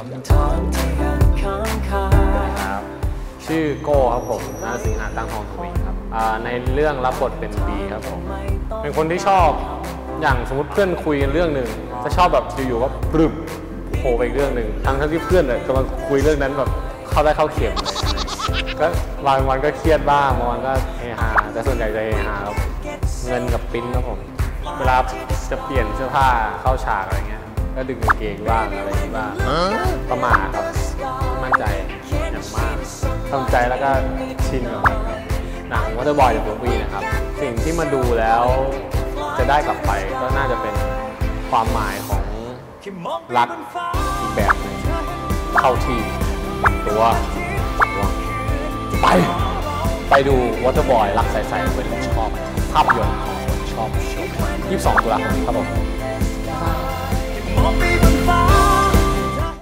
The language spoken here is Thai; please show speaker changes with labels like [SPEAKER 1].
[SPEAKER 1] ำถามที่ยังค้างคา
[SPEAKER 2] ครับชื่อโก้ครับผมนาสิงหาตั้งทองทวีครับอ่าในเรื่องรับบทเป็นบีครับผมเป็นคนที่ชอบอย่างสมมติเพื่อนคุยกันเรื่องหนึ่งจะชอบแบบอยู่ๆก็ปรึบโผล่ไปอีกเรื่องหนึ่งทั้งทั้งที่เพื่อนเนี่ยกำลังคุยเรื่องนั้นแบบเข้าได้เข้าเข็มเลยก็บางวันก็เครียดบ้างบางวันก็เฮฮาแต่ส่วนใหญ่จะเฮฮาครับเงินกับปิ้นครับผมเวลาจะเปลี่ยนเสื้อผ้าเข้าฉากอะไรเงี้ย ก็ดึงกางเกงบ้างอะไรอย่างงี้บ้างประมาทครับมั่นใจอย่างมากทำใจแล้วก็ชินกับมันครับหนังวัตเตอร์บอยจากลูฟี่นะครับ สิ่งที่มาดูแล้วจะได้กลับไปก็น่าจะเป็นความหมายของรักอีกแบบหนึ่งเข้าที่ตัวตัวไป ไปดูวอเตอร์บอยรักใสๆเป็นชอบภาพยนตร์ของคนชอบชม22ตุลาคมครับผม